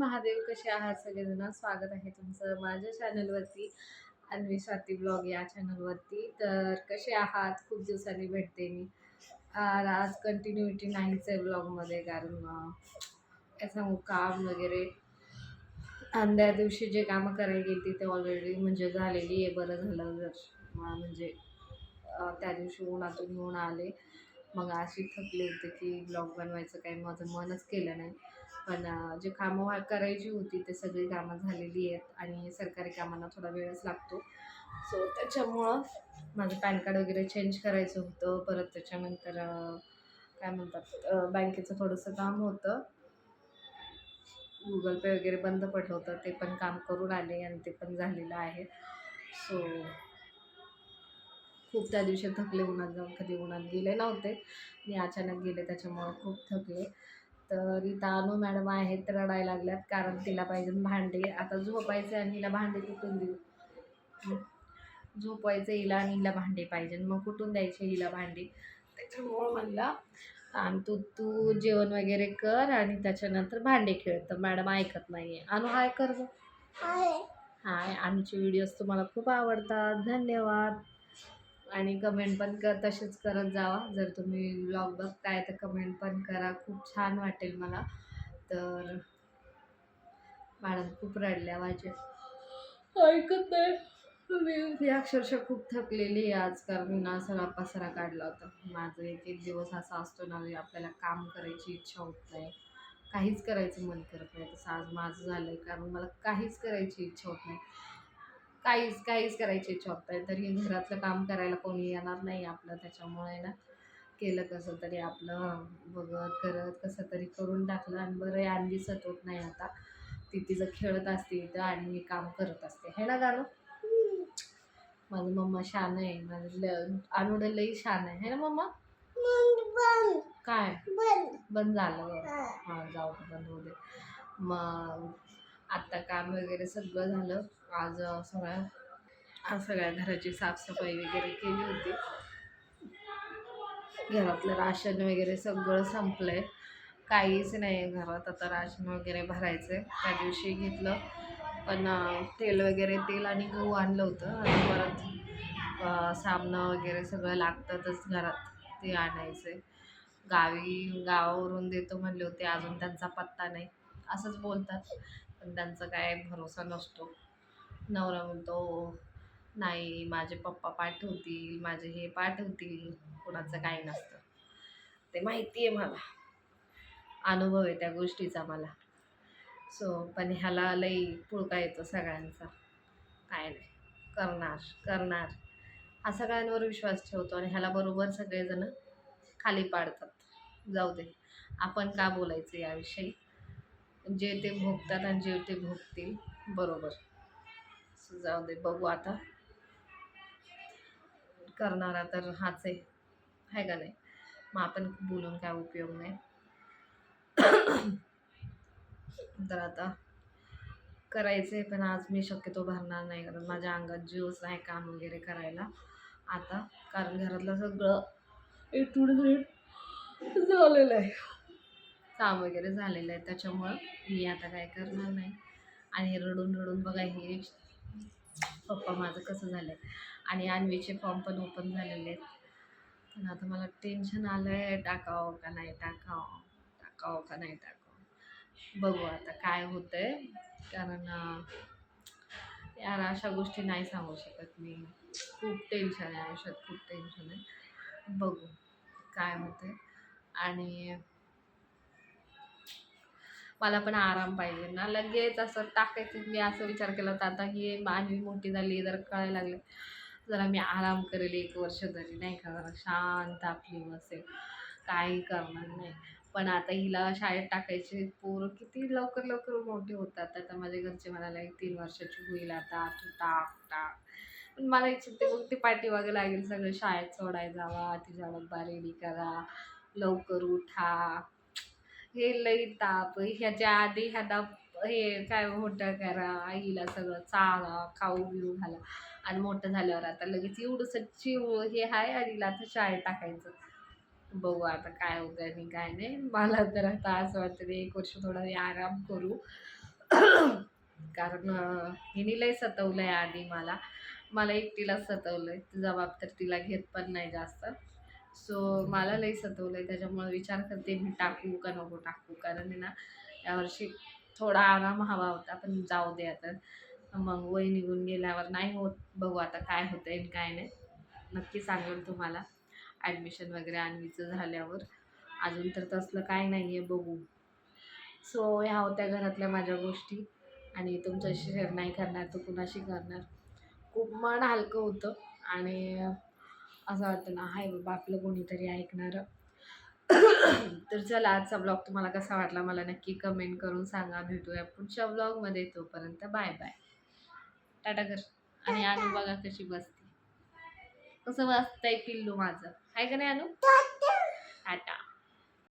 महादेव कसे आहात सगळेजण? स्वागत आहे तुमचं माझ्या चॅनलवरती अन्वी स्वाती ब्लॉग या चॅनलवरती तर कसे आहात? खूप दिवसांनी भेटते मी. आज कंटिन्युटी नाहीच आहे ब्लॉगमध्ये कारण अं, काय सांगू काम वगैरे अंध्या दिवशी जे कामं करायला गेली ते ऑलरेडी म्हणजे झालेली आहे बरं झालं जर म्हणजे त्या दिवशी उन्हातून येऊन आले. मग अशी थकले होते की ब्लॉग बनवायचं काही माझं मनच केलं नाही. पण जे कामं करायची होती ते सगळी कामं झालेली आहेत आणि सरकारी कामांना थोडा वेळच लागतो. सो त्याच्यामुळं माझं पॅन कार्ड वगैरे चेंज करायचं होतं. परत त्याच्यानंतर काय म्हणतात बँकेचं थोडंसं काम होतं. गुगल पे वगैरे बंद पडलं होतं. ते पण काम करून आले आणि ते पण झालेलं आहे. सो खूप त्या दिवशी थकले उन्हात जाऊन कधी उन्हात गेले नव्हते. मी अचानक गेले त्याच्यामुळं खूप थकले. तर इथं अनु मॅडम आहेत रडायला लागल्यात कारण तिला पाहिजे भांडे. आता झोपायचे आणि हिला भांडे कुठून देऊ? झोपायचं हिला आणि हिला भांडे पाहिजे. मग कुठून द्यायचे हिला भांडी? त्याच्यामुळं म्हणलं आणि तू तू जेवण वगैरे कर आणि त्याच्यानंतर भांडे खेळ. तर मॅडम ऐकत नाही आहे अनु हाय कर. हाय आमचे व्हिडिओज तुम्हाला खूप आवडतात. धन्यवाद. आणि कमेंट पण कर तसेच करत जावा. जर तुम्ही ब्लॉग बघताय तर कमेंट पण करा. खूप छान वाटेल मला. तर मॅडम खूप रडल्या माझ्या. ऐकत नाही. मी अक्षरशः खूप थकलेली आहे आज कारण मी ना सगळा पसारा काढला होता. माझं एक एक दिवस असा असतो ना आपल्याला काम करायची इच्छा होत नाही. काहीच करायचं मन करत नाही. तसं आज माझं झालं आहे कारण मला काहीच करायची इच्छा होत नाही. काहीच काहीच करायची इच्छा होत नाही. तरी घरातलं काम करायला कोणी येणार नाही आपलं. त्याच्यामुळे ना केलं कसं तरी आपलं बघत करत कसं तरी करून टाकलं. आणि बरं आहे आणि दिसत होत नाही आता. ती तिचं खेळत असते इथं आणि मी काम करत असते. हे ना गाणं? माझं मम्मा शान आहे. माझं ल अनुडं लई शान आहे. है ना मम्मा? काय? बंद झालं. हां जाऊ दे बंद होऊ दे. मग आत्ता काम वगैरे सगळं झालं. आज सगळ्या आज सगळ्या घराची साफसफाई वगैरे केली होती. घरातलं राशन वगैरे सगळं संपलं आहे काहीच नाही आहे घरात. आता राशन वगैरे भरायचं आहे त्या दिवशी घेतलं. पण तेल वगैरे तेल आणि गहू आणलं होतं. आणि परत सामनं वगैरे सगळं लागतातच घरात. ते आणायचं आहे गावी गावावरून देतो म्हणले होते. अजून त्यांचा पत्ता नाही. असंच बोलतात. पण त्यांचा काय भरोसा नसतो. नवरा म्हणतो नाही माझे पप्पा पाठवतील माझे हे पाठवतील कुणाचं काही नसतं. ते माहिती आहे मला. अनुभव आहे त्या गोष्टीचा मला. सो पण ह्याला लई पुळका येतो सगळ्यांचा. काय नाही. करणार करणार. हा सगळ्यांवर विश्वास ठेवतो आणि ह्याला बरोबर सगळेजण खाली पाडतात. जाऊ दे. आपण का बोलायचं याविषयी? जे ते भोगतात आणि जे ते भोगतील. बरोबर. जाऊ दे बघू आता. करणारा तर हाच आहे. आहे का नाही? मग आपण बोलून काय उपयोग नाही. तर आता करायचं आहे पण आज मी शक्यतो भरणार नाही कारण माझ्या अंगात जीवच नाही काम वगैरे करायला. आता कारण घरातलं सगळं ए टू झेड झालेलं आहे. काम वगैरे झालेलं आहे त्याच्यामुळं मी आता काय करणार नाही. आणि रडून रडून बघा हे पप्पा माझं कसं झालं आहे आणि अन्वीचे फॉर्म पण ओपन झालेले आहेत. पण आता मला टेन्शन आलं आहे टाकावं का नाही टाकावं टाकावं का नाही टाकावं. बघू आता काय होतं आहे कारण यार अशा गोष्टी नाही सांगू शकत मी. खूप टेन्शन आहे आयुष्यात खूप टेन्शन आहे. बघू काय होतं आणि मला पण आराम पाहिजे ना. लगेच असं टाकायचं. मी असं विचार केला होता आता ही मानवी मोठी झाली जर कळायला लागले. जरा मी आराम करेल एक वर्ष तरी नाही का? जरा शांत आपली बसेल. काही करणार नाही. पण आता हिला शाळेत टाकायचे पोरं किती लवकर लवकर मोठे होतात. आता माझ्या घरचे म्हणाले तीन वर्षाची होईल आता. तू टाक टाक. पण मला इच्छित होते मग ते पाठीमागे लागेल. सगळं शाळेत सोडायला जावा. तिच्या डब्बा रेडी करा. लवकर उठा. हे लई ताप ह्याच्या आधी ह्याला हे काय मोठं करा आईला सगळं चारा खाऊ बिऊ घाला. आणि मोठं झाल्यावर आता लगेच एवढंसं चिव हे आहे आईला आता शाळेत टाकायचं. बघू आता काय होतं आणि काय नाही. मला तर आता असं वाटतं एक वर्ष थोडा आराम करू. कारण हिने लय आहे आधी मला. मला एकटीला सतवलंय. तुझा बाप तर तिला घेत पण नाही जास्त. सो मला लई सतवलं आहे त्याच्यामुळे विचार करते मी टाकू का नको टाकू? कारण आहे ना यावर्षी थोडा आराम हवा होता पण जाऊ दे आता. मग वय निघून गेल्यावर नाही होत. बघू आता काय होतंय आणि काय नाही. नक्की सांगेल तुम्हाला. ॲडमिशन वगैरे आणवीचं झाल्यावर. अजून तर तसलं काय नाही आहे बघू. सो ह्या होत्या घरातल्या माझ्या गोष्टी. आणि तुमच्याशी शेअर नाही करणार तर कुणाशी करणार? खूप मन हलकं होतं. आणि असं वाटतं ना हाय बाबा आपलं कोणीतरी ऐकणारं. तर चला आजचा ब्लॉग तुम्हाला कसा वाटला मला नक्की कमेंट करून सांगा. भेटूया पुढच्या ब्लॉगमध्ये तोपर्यंत बाय बाय टाटा कर. आणि अनु बघा कशी बसते. कसं बसतंय पिल्लू माझं. आहे का नाही अनु? टाटा.